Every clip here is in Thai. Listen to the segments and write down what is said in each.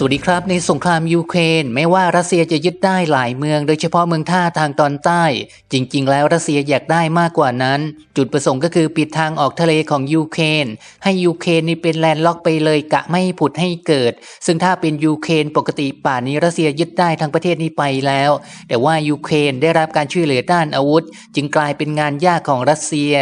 สวัสดีครับ ในสงครามยูเครนไม่ว่ารัสเซียจะยึดได้หลายเมือง โดยเฉพาะเมืองท่าทางตอนใต้ จริง ๆ แล้วรัสเซียอยากได้มากกว่านั้น จุดประสงค์ก็คือปิดทางออกทะเลของยูเครนให้ยูเครนนี่เป็นแลนด์ล็อกไปเลยกะไม่ผุดให้เกิด ซึ่งถ้าเป็นยูเครนปกติป่านนี้รัสเซียยึดได้ทั้งประเทศนี้ไปแล้ว แต่ว่ายูเครนได้รับการช่วยเหลือด้านอาวุธ จึงกลายเป็นงานยากของรัสเซีย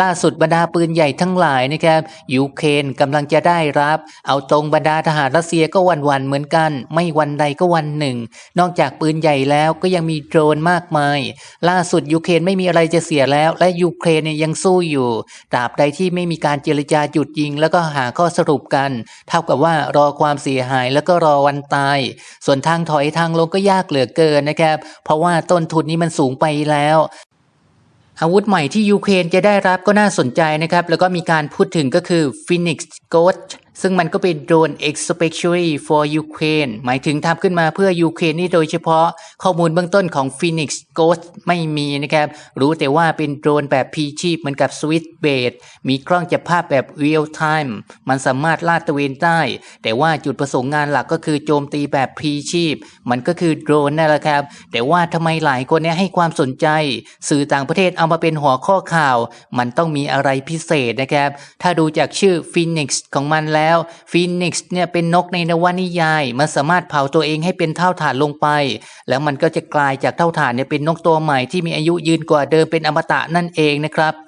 ล่าสุดบรรดาปืนใหญ่ทั้งหลายนะครับยูเครนกำลังจะได้รับ เอาตรงบรรดาทหารรัสเซียก็หวันๆเหมือนกัน ไม่วันใดก็วันหนึ่ง นอกจากปืนใหญ่แล้วก็ยังมีโดรนมากมาย ล่าสุดยูเครนไม่มีอะไรจะเสียแล้ว และยูเครนยยังสู้อยู่ตราบใดที่ไม่มีการเจรจาหยุดยิง แล้วก็หาข้อสรุปกัน เท่ากับว่ารอความเสียหายแล้วก็รอวันตาย ส่วนทางถอยทางลงก็ยากเหลือเกินนะครับ เพราะว่าต้นทุนนี้มันสูงไปแล้วอาวุธใหม่ที่ยูเครนจะได้รับก็น่าสนใจนะครับ แล้วก็มีการพูดถึงก็คือ Phoenix Ghost ซึ่งมันก็เป็นโดรน especially for Ukraine หมายถึงทำขึ้นมาเพื่อยูเครนนี่โดยเฉพาะข้อมูลเบื้องต้นของ Phoenix Ghost ไม่มีนะครับ รู้แต่ว่าเป็นโดรนแบบพีชีพเหมือนกับ Switchblade มีกล้องจับภาพแบบ real time มันสามารถลาดตระเวนได้ แต่ว่าจุดประสงค์งานหลักก็คือโจมตีแบบพีชีพ มันก็คือโดรนนั่นแหละครับ แต่ว่าทำไมหลายคนเนี่ยให้ความสนใจ สื่อต่างประเทศเอามาเป็นหัวข้อข่าว มันต้องมีอะไรพิเศษนะครับ ถ้าดูจากชื่อ Phoenix ของมันแล้วฟีนิกซ์เนี่ยเป็นนกในนวนิยาย มันสามารถเผาตัวเองให้เป็นเท่าฐานลงไป แล้วมันก็จะกลายจากเท่าฐานเนี่ยเป็นนกตัวใหม่ที่มีอายุยืนกว่าเดิมเป็นอมตะนั่นเองนะครับ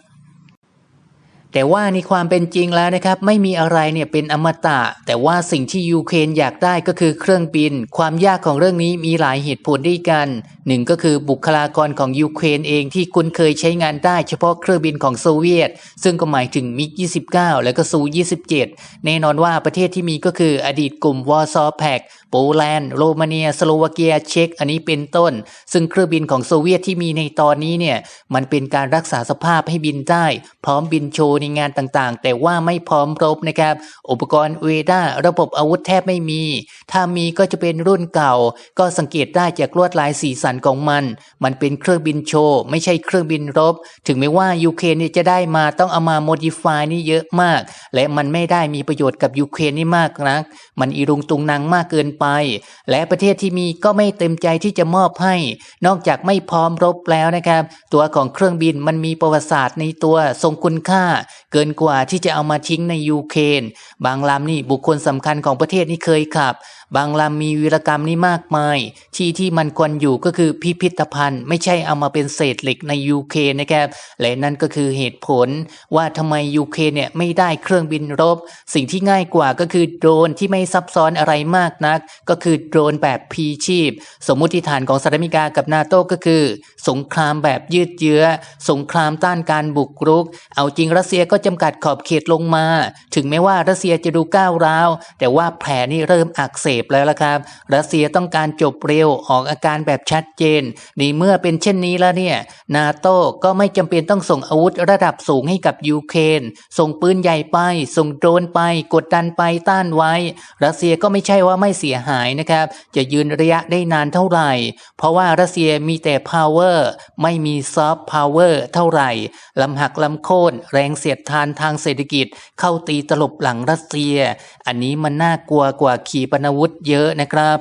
แต่ว่าในความเป็นจริงแล้วนะครับ ไม่มีอะไรเนี่ยเป็นอมตะ แต่ว่าสิ่งที่ยูเครนอยากได้ก็คือเครื่องบิน ความยากของเรื่องนี้มีหลายเหตุผลด้วยกันหนึ่งก็คือบุคลากรของยูเครนเองที่คุ้นเคยใช้งานได้เฉพาะเครื่องบินของโซเวียต ซึ่งก็หมายถึงมิก 29 และก็ซู 27 แน่นอนว่าประเทศที่มีก็คืออดีตกลุ่มวอร์ซอแพกโปแลนด์ โรมาเนีย สโลวาเกีย เช็ก อันนี้เป็นต้น ซึ่งเครื่องบินของโซเวียตที่มีในตอนนี้เนี่ย มันเป็นการรักษาสภาพให้บินได้ พร้อมบินโชว์ในงานต่างๆ แต่ว่าไม่พร้อมรบนะครับ อุปกรณ์เวด้าระบบอาวุธแทบไม่มี ถ้ามีก็จะเป็นรุ่นเก่า ก็สังเกตได้จากลวดลายสีสันของมัน มันเป็นเครื่องบินโชว์ไม่ใช่เครื่องบินรบ ถึงแม้ว่ายูเครนนี่จะได้มาต้องเอามาโมดิฟายนี่เยอะมาก และมันไม่ได้มีประโยชน์กับยูเครนนี่มากนัก มันอีรุงตุงนางมากเกินไป และประเทศที่มีก็ไม่เต็มใจที่จะมอบให้ นอกจากไม่พร้อมรบแล้วนะครับ ตัวของเครื่องบินมันมีประวัติศาสตร์ในตัวทรงคุณค่า เกินกว่าที่จะเอามาทิ้งในยูเครนบางลำนี่บุคคลสำคัญของประเทศนี่เคยขับ บางลำมีวีรกรรมนี่มากมาย ที่ที่มันควรอยู่ก็คือพิพิธภัณฑ์ ไม่ใช่เอามาเป็นเศษเหล็กในยูเครนนะครับและนั่นก็คือเหตุผลว่าทำไมยูเครนเนี่ยไม่ได้เครื่องบินรบ สิ่งที่ง่ายกว่าก็คือโดรนที่ไม่ซับซ้อนอะไรมากนัก ก็คือโดรนแบบพีชีพ สมมุติฐานของสหรัฐอเมริกากับนาโต้ก็คือ สงครามแบบยืดเยื้อ สงครามต้านการบุกรุก เอาจริงรัสเซียก็จำกัดขอบเขตลงมา ถึงแม้ว่ารัสเซียจะดูก้าวร้าวแต่ว่าแผลนี่เริ่มอักเสบแล้วละครับ รัสเซียต้องการจบเร็วออกอาการแบบชัดเจนในเมื่อเป็นเช่นนี้แล้วเนี่ย นาโต้ก็ไม่จำเป็นต้องส่งอาวุธระดับสูงให้กับยูเครนส่งปืนใหญ่ไป ส่งโดรนไป กดดันไปต้านไว้ รัสเซียก็ไม่ใช่ว่าไม่เสียหายนะครับ จะยืนระยะได้นานเท่าไหร่ เพราะว่ารัสเซียมีแต่ power ไม่มี soft power เท่าไหร่ลำหักลำโค่นแรงเสียดทานทางเศรษฐกิจ เข้าตีตลบหลังรัสเซีย อันนี้มันน่ากลัวกว่าขีปนาวุธเยอะนะครับ